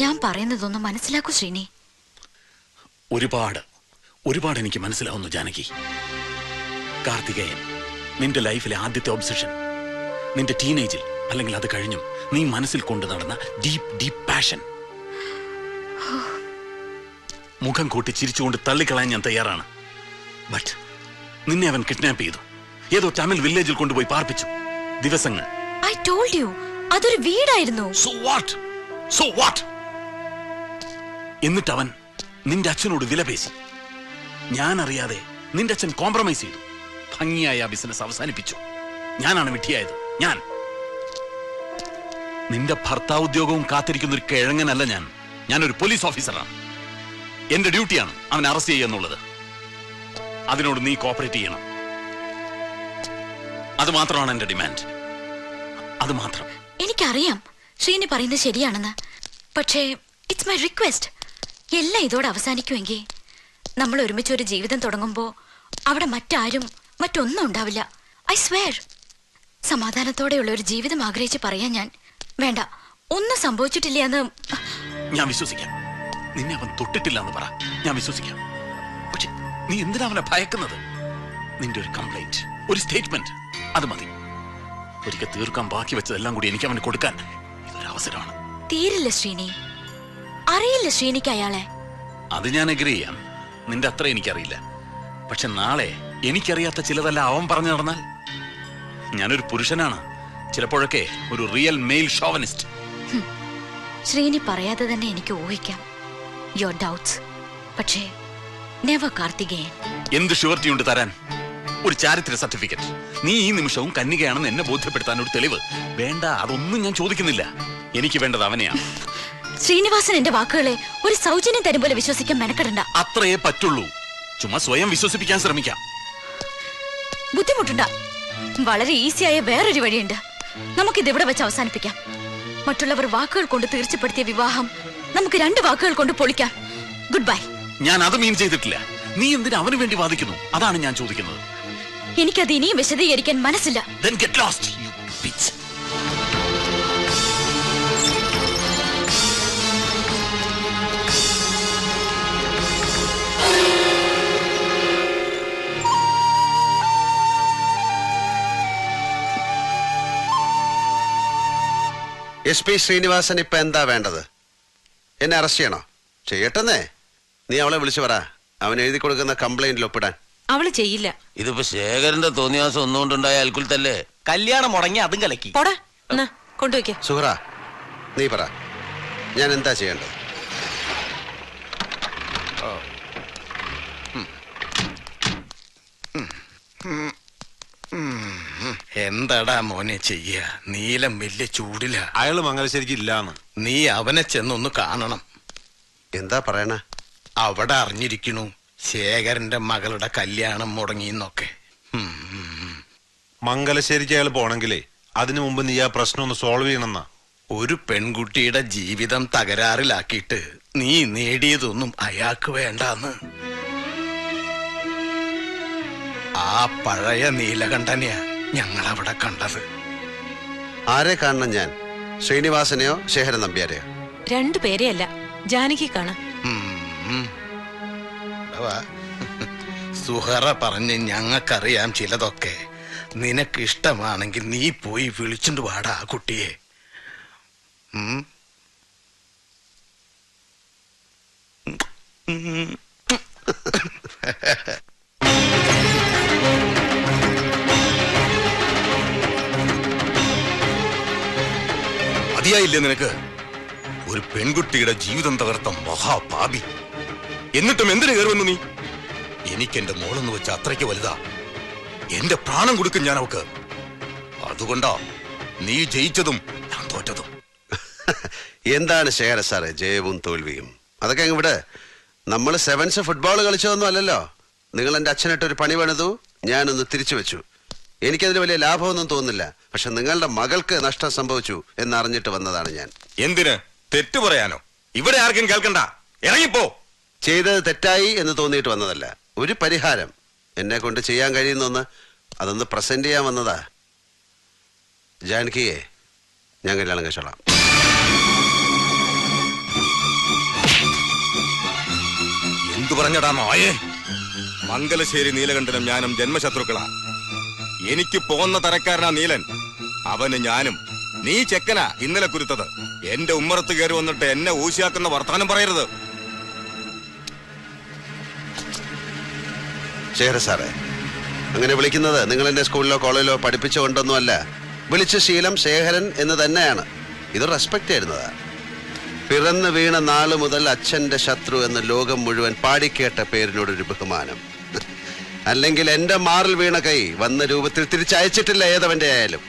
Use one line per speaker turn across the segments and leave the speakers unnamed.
ഞാൻ പറയുന്നതൊന്ന് മനസ്സിലാക്കൂ ശ്രീനി.
ഒരുപാട് ഒരുപാട് എനിക്ക് മനസ്സിലാവുന്നു ജാനകി. കാർത്തികേയൻ നിന്റെ ലൈഫിലെ ആദ്യത്തെ ഒബ്സഷൻ നിന്റെ ടീനേജിൽ അല്ലെങ്കിൽ അത് കഴിഞ്ഞും നീ മനസ്സിൽ കൊണ്ടു നടന്ന ഡീപ് ഡീപ് പാഷൻ മുഖം കൂട്ടി ചിരിച്ചുകൊണ്ട് തള്ളിക്കളയാൻ ഞാൻ തയ്യാറാണ്. ബട്ട് നിന്നെ അവൻ കിഡ്നാപ്പ് ചെയ്തു. ഏതോ തമിഴ് വില്ലേജിൽ കൊണ്ടുപോയി പാർപ്പിച്ചു. ദിവസങ്ങൾ.
ഐ ടോൾഡ് യു അതൊരു വീടായിരുന്നു.
സോ വാട്ട് സോ വാട്ട് എന്നിട്ട് അവൻ നിന്റെ അച്ഛനോട് വിലപേശി ഞാൻ അറിയാതെ നിന്റെ അച്ഛൻ കോംപ്രമൈസ് ചെയ്തു. ഭംഗിയായ ബിസിനസ് അവസാനിപ്പിച്ചു. ഞാനാണ് വിട്ടിയായത്. ഞാൻ. നിന്റെ ഭർത്താവ് ഉദ്യോഗവും കാത്തിരിക്കുന്ന ഒരു കിഴങ്ങനല്ല ഞാൻ. ഞാനൊരു പോലീസ് ഓഫീസറാണ് എന്റെ ഡ്യൂട്ടിയാണ് അവൻ അറസ്റ്റ് ചെയ്യുക എന്നുള്ളത്. അതിനോട് നീ കോപ്പറേറ്റ് ചെയ്യണം. അത് മാത്രമാണ് എന്റെ ഡിമാൻഡ് അത് മാത്രം.
എനിക്കറിയാം. ശ്രീനി പറയുന്നത് ശരിയാണെന്ന്. പക്ഷേ ഇറ്റ്സ് മൈ റിക്വസ്റ്റ് എല്ലാം ഇതോടെ അവസാനിക്കുമെങ്കിൽ നമ്മൾ ഒരുമിച്ച് ഒരു ജീവിതം തുടങ്ങുമ്പോൾ അവിടെ മറ്റാരും മറ്റൊന്നും ഉണ്ടാവില്ല. ഐ സ്വേർ സമാധാനത്തോടെയുള്ള ഒരു ജീവിതം ആഗ്രഹിച്ച് പറയാൻ ഞാൻ വേണ്ട. ഒന്നും സംഭവിച്ചിട്ടില്ല എന്ന്
ഞാൻ വിശ്വസിക്കാം. നിന്നെ അവൻ തൊട്ടിട്ടില്ല എന്ന് പറ. ഞാൻ വിശ്വസിക്കാം. പക്ഷെ നീ എന്തിനാ അവനെ ഭയക്കുന്നത്? നിന്റെ ഒരു കംപ്ലൈന്റ് ഒരു സ്റ്റേറ്റ്മെന്റ് അത് മതി. ഒരിക്കൽ തീർക്കാൻ ബാക്കി വെച്ചതെല്ലാം കൂടി എനിക്ക് അവന് കൊടുക്കാൻ ഇതൊരു അവസരമാണ്
തീരില്ല ശ്രീനി. അറിയില്ല ശ്രീനിക്ക് അയാളെ.
അത് ഞാൻ അഗ്രി ചെയ്യാം. നിന്റെ അത്ര എനിക്കറിയില്ല. പക്ഷെ നാളെ എനിക്കറിയാത്ത ചിലതല്ല അവൻ പറഞ്ഞു നടന്നാൽ? ഞാനൊരു പുരുഷനാണ്. ചിലപ്പോഴൊക്കെ ഒരു റിയൽ മെയിൽ ഷോവനിസ്റ്റ്
ശ്രീനി പറയാതെ തന്നെ എനിക്ക് ഊഹിക്കാം. യുവർ ഡൗട്ട്സ് പക്ഷേ നെവർ കാർത്തികേയൻ.
എന്ത് ഷുവർട്ടി ഉണ്ട് തരാൻ? ഒരു ചാരിത്ര സർട്ടിഫിക്കറ്റ് നീ ഈ നിമിഷവും കന്യകയാണെന്ന് എന്നെ ബോധ്യപ്പെടുത്താൻ ഒരു തെളിവ്. വേണ്ട അതൊന്നും ഞാൻ ചോദിക്കുന്നില്ല. എനിക്ക് വേണ്ടത് അവനെയാണ്.
ശ്രീനിവാസൻ എന്റെ വാക്കുകളെ ഒരു സൗജന്യം തരും പോലെ വിശ്വസിക്കാൻ മെനക്കെടണ്ട.
അത്രയേ പറ്റുള്ളൂ. ചുമ്മാ സ്വയം വിശ്വസിപ്പിക്കാൻ ശ്രമിക്കാം.
ബുദ്ധിമുട്ടുണ്ട. വളരെ ഈസിയായ വേറൊരു വഴിയുണ്ട്. നമുക്കിത് ഇവിടെ വെച്ച് അവസാനിപ്പിക്കാം. മറ്റുള്ളവർ വാക്കുകൾ കൊണ്ട് തീർച്ചപ്പെടുത്തിയ വിവാഹം നമുക്ക് രണ്ട് വാക്കുകൾ കൊണ്ട് പൊളിക്കാം. ഗുഡ് ബൈ
ഞാൻ അത് മീൻ ചെയ്തിട്ടില്ല. നീ എന്തിനു അവന് വേണ്ടി വാദിക്കുന്നു? അതാണ് ഞാൻ ചോദിക്കുന്നത്.
എനിക്കത് ഇനിയും വിശദീകരിക്കാൻ മനസ്സില്ല.
എസ് പി ശ്രീനിവാസൻ ഇപ്പൊ എന്താ വേണ്ടത്? എന്നെ അറസ്റ്റ് ചെയ്യണോ? ചെയ്യട്ടെന്നേ. നീ അവളെ വിളിച്ചു പറ. അവൻ എഴുതി കൊടുക്കുന്ന കംപ്ലൈന്റിൽ ഒപ്പിടാൻ.
അവൾ ചെയ്യില്ല.
ഇതിപ്പോ ശേഖരന്റെ തോന്നിയാസം ഒന്നുകൊണ്ടുണ്ടായ അൽക്കുലത്തല്ലേ
കല്യാണം മുടങ്ങി അതും കലക്കി.
പോടാ. എന്നാ കൊണ്ടുവയ്ക്ക
സുഹറ നീ പറ. ഞാൻ എന്താ ചെയ്യേണ്ടത്?
എന്താടാ മോനെ ചെയ്യ? നീലം വലിയ ചൂടില.
അയാൾ മംഗലശ്ശേരിക്ക് ഇല്ലാന്ന്.
നീ അവനെ ചെന്നൊന്ന് കാണണം.
എന്താ പറയണ?
അവിടെ അറിഞ്ഞിരിക്കണു. ശേഖരന്റെ മകളുടെ കല്യാണം മുടങ്ങിന്നൊക്കെ.
മംഗലശ്ശേരിക്ക് അയാൾ പോണെങ്കിലേ അതിനു മുമ്പ് നീ ആ പ്രശ്നം ഒന്ന് സോൾവ് ചെയ്യണമെന്നാ
ഒരു പെൺകുട്ടിയുടെ ജീവിതം തകരാറിലാക്കിയിട്ട് നീ നേടിയതൊന്നും അയാൾക്ക് വേണ്ടാന്ന്. ആ പഴയ നീലകണ്ഠനെയാ. ഞങ്ങൾ അവിടെ കണ്ടത്.
ആരെ കാണണം ഞാൻ? ശ്രീനിവാസനെയോ ശേഖരൻ നമ്പ്യാരെയോ?
രണ്ടു പേരെയല്ല ജാനകി കാണാം.
സുഹറ പറഞ്ഞ് ഞങ്ങൾക്കറിയാം ചിലതൊക്കെ. നിനക്ക് ഇഷ്ടമാണെങ്കിൽ നീ പോയി വിളിച്ചിട്ട് വാടാ ആ കുട്ടിയെ.
മതിയായില്ലേ നിനക്ക്? ഒരു പെൺകുട്ടിയുടെ ജീവിതം തകർത്ത മഹാപാപി. എന്നിട്ടും എന്തിനു കയറുമെന്ന് നീ? എനിക്ക് എന്റെ മോളെന്ന് വെച്ച അത്രയ്ക്ക് വലുതാ. എന്റെ പ്രാണം കൊടുക്കും ഞാൻ അവക്ക്. അതുകൊണ്ടാ നീ ജയിച്ചതും ഞാൻ തോറ്റതും.
എന്താണ് ശേഖര സാറേ ജയവും തോൽവിയും? അതൊക്കെ ഇവിടെ നമ്മൾ സെവൻസ് ഫുട്ബോൾ കളിച്ചതൊന്നും അല്ലല്ലോ. നിങ്ങൾ എന്റെ അച്ഛനായിട്ട് ഒരു പണി പണിതു ഞാനൊന്ന് തിരിച്ചു വെച്ചു. എനിക്കതിന് വലിയ ലാഭമൊന്നും തോന്നുന്നില്ല. പക്ഷെ നിങ്ങളുടെ മകൾക്ക് നഷ്ടം സംഭവിച്ചു എന്നറിഞ്ഞിട്ട് വന്നതാണ് ഞാൻ.
എന്തിന്? തെറ്റു പറയാനോ? ഇവിടെ ആർക്കും കേൾക്കണ്ട. ഇറങ്ങിപ്പോ.
ചെയ്തത് തെറ്റായി എന്ന് തോന്നിയിട്ട് വന്നതല്ല. ഒരു പരിഹാരം. എന്നെ കൊണ്ട് ചെയ്യാൻ കഴിയുന്ന ഒന്ന് അതൊന്ന് പ്രസന്റ് ചെയ്യാൻ വന്നതാ. ജാൻകിയെ ഞാൻ കല്യാണം കഴിച്ചോളാം.
എന്തു പറഞ്ഞടാ മായേ? മംഗലശ്ശേരി നീലകണ്ഠനും ഞാനും ജന്മശത്രുക്കളാ. എനിക്ക് പോകുന്ന തരക്കാരനാ നീലൻ. അവന് ഞാനും. നീ ചെക്കനാ ഇന്നലെ കുരുത്തത്. എന്റെ ഉമ്മറത്ത് കയറി വന്നിട്ട് എന്നെ ഊശിയാക്കുന്ന വർത്തമാനം പറയരുത്.
സാറേ അങ്ങനെ വിളിക്കുന്നത് നിങ്ങൾ എന്റെ സ്കൂളിലോ കോളേജിലോ പഠിപ്പിച്ചുകൊണ്ടൊന്നുമല്ല വിളിച്ച ശീലം ശേഖരൻ എന്ന് തന്നെയാണ്. ഇത് റെസ്പെക്ട് ആയിരുന്നത്. പിറന്നു വീണ നാളു മുതൽ അച്ഛന്റെ ശത്രു എന്ന് ലോകം മുഴുവൻ പാടിക്കേട്ട പേരിനോടൊരു ബഹുമാനം. അല്ലെങ്കിൽ എന്റെ മാറിൽ വീണ കൈ വന്ന രൂപത്തിൽ തിരിച്ചയച്ചിട്ടില്ല ഏതവന്റെ ആയാലും.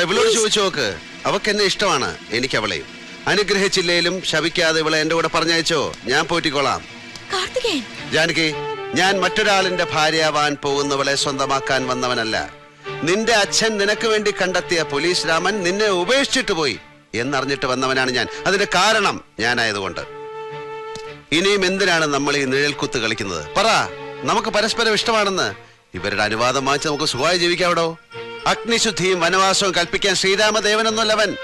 ഇവളോട് ചോദിച്ചു നോക്ക്. അവക്ക് എന്നെ ഇഷ്ടമാണ് എനിക്ക് അവളെയും. അനുഗ്രഹിച്ചില്ലേലും ശവിക്കാതെ ഇവളെ എന്റെ കൂടെ പറഞ്ഞയച്ചോ? ഞാൻ പോറ്റിക്കോളാം. ജാനകി ഞാൻ മറ്റൊരാളിന്റെ ഭാര്യയാവാൻ പോകുന്നവളെ സ്വന്തമാക്കാൻ വന്നവനല്ല. നിന്റെ അച്ഛൻ നിനക്ക് വേണ്ടി കണ്ടെത്തിയ പോലീസ് രാമൻ നിന്നെ ഉപേക്ഷിച്ചിട്ട് പോയി എന്നറിഞ്ഞിട്ട് വന്നവനാണ് ഞാൻ. അതിന്റെ കാരണം ഞാനായതുകൊണ്ട്. ഇനിയും എന്തിനാണ് നമ്മൾ ഈ നിഴൽക്കുത്ത് കളിക്കുന്നത്? പറ. നമുക്ക് പരസ്പരം ഇഷ്ടമാണെന്ന് ഇവരുടെ അനുവാദം വാങ്ങിച്ച് നമുക്ക് സുഖമായി ജീവിക്കാവിടോ? അഗ്നിശുദ്ധിയും വനവാസവും കൽപ്പിക്കാൻ ശ്രീരാമദേവനൊന്നുമല്ലവൻ.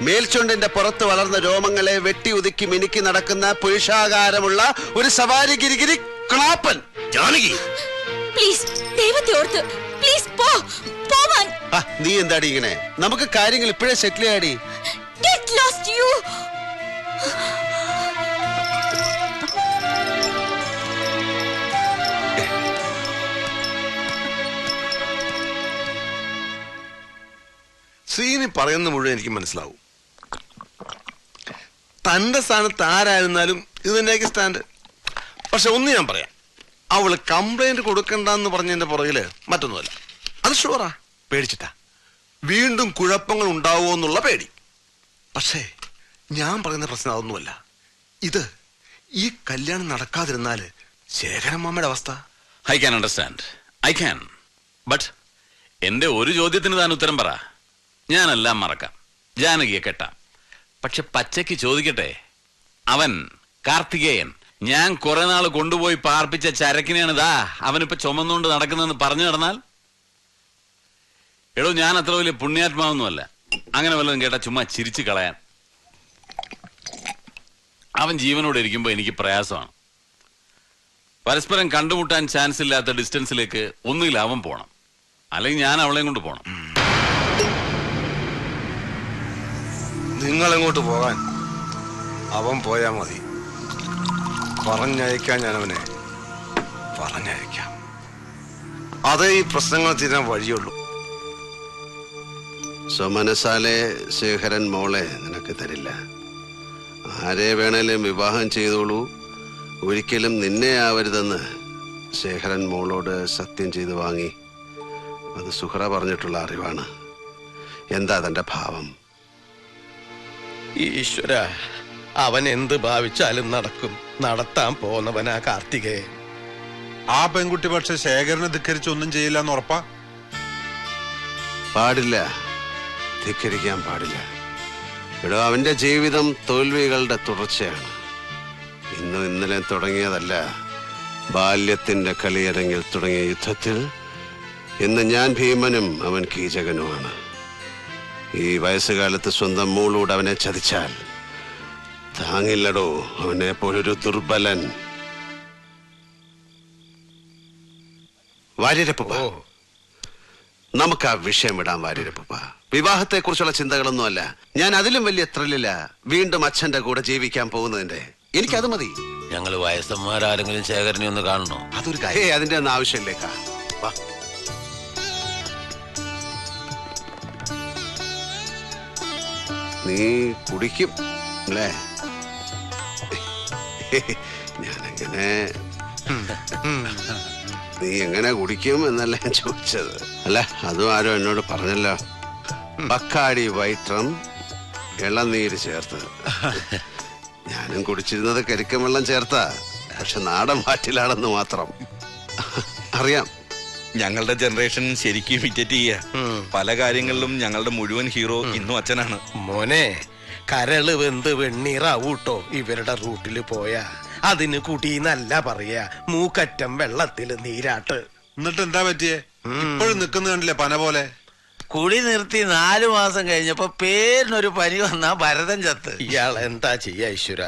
മേൽച്ചുണ്ടിന്റെ പുറത്ത് വളർന്ന രോമങ്ങളെ വെട്ടി ഒതുക്കി മിനുക്കി നടക്കുന്ന പുരുഷാകാരമുള്ള ഒരു സവാരി ഗിരിഗിരി ക്ലാപ്പൻ.
ജാനകി.
പ്ലീസ് ദൈവത്തെ ഓർത്ത് പ്ലീസ് പോ പോവാൻ.
നീ എന്താടി ഇങ്ങനെ? നമുക്ക് കാര്യങ്ങൾ ഇപ്പോഴേ സെറ്റിൽ ചെയ്യാടി
ഗെറ്റ് ലോസ്റ്റ് യു
ശ്രീനി പറയുന്ന മുഴുവൻ എനിക്ക് മനസ്സിലാവും. തന്റെ സ്ഥാനത്ത് ആരായിരുന്നാലും ഇത് തന്നെയാക്കി സ്റ്റാൻഡ് പക്ഷെ ഒന്ന് ഞാൻ പറയാം. അവൾ കംപ്ലൈന്റ് കൊടുക്കണ്ടെന്ന് പറഞ്ഞതിന്റെ പുറകിൽ മറ്റൊന്നുമല്ല. അത് ഷുവറാ പേടിച്ചിട്ടാ. വീണ്ടും കുഴപ്പങ്ങൾ ഉണ്ടാവുമോ എന്നുള്ള പേടി. പക്ഷേ ഞാൻ പറയുന്ന പ്രശ്നം അതൊന്നുമല്ല. ഇത് ഈ കല്യാണം നടക്കാതിരുന്നാൽ ശേഖരമ്മയുടെ അവസ്ഥ.
I can understand I can but എന്റെ ഒരു ചോദ്യത്തിന് താൻ ഉത്തരം പറ. ഞാനെല്ലാം മറക്കാം. ജാനകിയെ കെട്ടാം. പക്ഷെ പച്ചയ്ക്ക് ചോദിക്കട്ടെ? അവൻ കാർത്തികേയൻ. ഞാൻ കുറെ നാൾ കൊണ്ടുപോയി പാർപ്പിച്ച ചരക്കിനെയാണ് ദാ അവനിപ്പോ ചുമന്നുകൊണ്ട് നടക്കുന്നതെന്ന് പറഞ്ഞു നടന്നാൽ? എടോ ഞാൻ അത്ര വലിയ പുണ്യാത്മാവൊന്നുമല്ല. അങ്ങനെ വല്ലതും കേട്ടാ ചുമ്മാ ചിരിച്ചു കളയാൻ. അവൻ ജീവനോടെ ഇരിക്കുമ്പോൾ എനിക്ക് പ്രയാസമാണ്. പരസ്പരം കണ്ടുമുട്ടാൻ ചാൻസ് ഇല്ലാത്ത ഡിസ്റ്റൻസിലേക്ക് ഒന്നുകിൽ അവൻ പോണം. അല്ലെങ്കിൽ ഞാൻ അവളെയും കൊണ്ട് പോണം.
നിങ്ങൾ എങ്ങോട്ട് പോകാൻ? അവൻ പോയാ മതി. പറഞ്ഞയക്കാൻ ഞാൻ അവനെ പറഞ്ഞയക്കാം. അതേ ഈ പ്രശ്നങ്ങൾ തീരാൻ വഴിയുള്ളൂ.
സ്വമനസാലെ ശേഖരൻ മോളെ നിനക്ക് തരില്ല. ആരെ വേണേലും വിവാഹം ചെയ്തോളൂ. ഒരിക്കലും നിന്നെ ആവരുതെന്ന് ശേഖരൻ മോളോട് സത്യം ചെയ്ത് വാങ്ങി. അത് സുഹറ പറഞ്ഞിട്ടുള്ള അറിവാണ്. എന്താ തന്റെ ഭാവം?
ഈശ്വര അവൻ എന്ത് ഭാവിച്ചാലും നടക്കും. നടത്താൻ പോന്നവനാ കാർത്തികേ.
ആ പെൺകുട്ടി പക്ഷെ ശേഖരനെ ധിക്കരിച്ച് ഒന്നും ചെയ്യില്ല എന്ന് ഉറപ്പാ?
പാടില്ല. ധിക്കരിക്കാൻ പാടില്ല. ഇവിടെ അവന്റെ ജീവിതം തോൽവികളുടെ തുടർച്ചയാണ്. ഇന്നും ഇന്നലെ തുടങ്ങിയതല്ല. ബാല്യത്തിന്റെ കളിയരങ്ങിൽ തുടങ്ങിയ യുദ്ധത്തിൽ ഇന്ന് ഞാൻ ഭീമനും അവൻ കീചകനുമാണ്. ഈ വയസ്സുകാലത്ത് സ്വന്തം മൂളൂടെ അവനെ ചതിച്ചാൽ താങ്ങില്ലടോ അവനെ പോലൊരു ദുർബലൻ. വാര്യരപ്പ നമുക്ക് ആ വിഷയം വിടാൻ വാര്യരപ്പ വിവാഹത്തെ കുറിച്ചുള്ള ചിന്തകളൊന്നുമല്ല. ഞാൻ അതിലും വലിയ ത്രില്ലില്ല വീണ്ടും അച്ഛന്റെ കൂടെ ജീവിക്കാൻ പോകുന്നതിന്റെ. എനിക്കത് മതി.
ഞങ്ങൾ വയസ്സന്മാരാരെങ്കിലും ശേഖരനെ ഒന്ന് കാണണോ?
അതൊരു കാര്യം. അതിന്റെ ഒന്നും ആവശ്യമില്ലേക്കാ വാ. നീ കുടിക്കും അല്ലേ? ഞാനങ്ങനെ നീ എങ്ങനെ കുടിക്കും എന്നല്ല ചോദിച്ചത്. അല്ല അതും ആരോ എന്നോട് പറഞ്ഞല്ലോ. ബക്കാടി വൈറ്റം ഇളനീര് ചേർത്ത്. ഞാനും കുടിച്ചിരുന്നത് കരിക്കം വെള്ളം ചേർത്താ. പക്ഷെ നാടൻ വാറ്റിലാണെന്ന് മാത്രം. അറിയാം.
ഞങ്ങളുടെ ജനറേഷൻ ശരിക്കും ഇമിറ്റേറ്റ് ചെയ്യുക പല കാര്യങ്ങളിലും ഞങ്ങളുടെ മുഴുവൻ ഹീറോ ഇന്നും അച്ഛനാണ്.
മോനെ കരൾ വെന്ത് വെണ്ണീറാവൂട്ടോ? ഇവരുടെ റൂട്ടിൽ പോയാ. അതിന് നല്ല പറയാ. മൂക്കറ്റം വെള്ളത്തിൽ നീരാട്ട്.
എന്നിട്ട് എന്താ പറ്റിയേ? ഇപ്പോഴും നിൽക്കുന്ന കണ്ടില്ലേ പന പോലെ?
കുടി നിർത്തി നാലു മാസം കഴിഞ്ഞപ്പോ പേരിനൊരു പനി വന്നാ ഭരതൻ ചത്ത്.
ഇയാൾ എന്താ ചെയ്യ ഈശ്വര?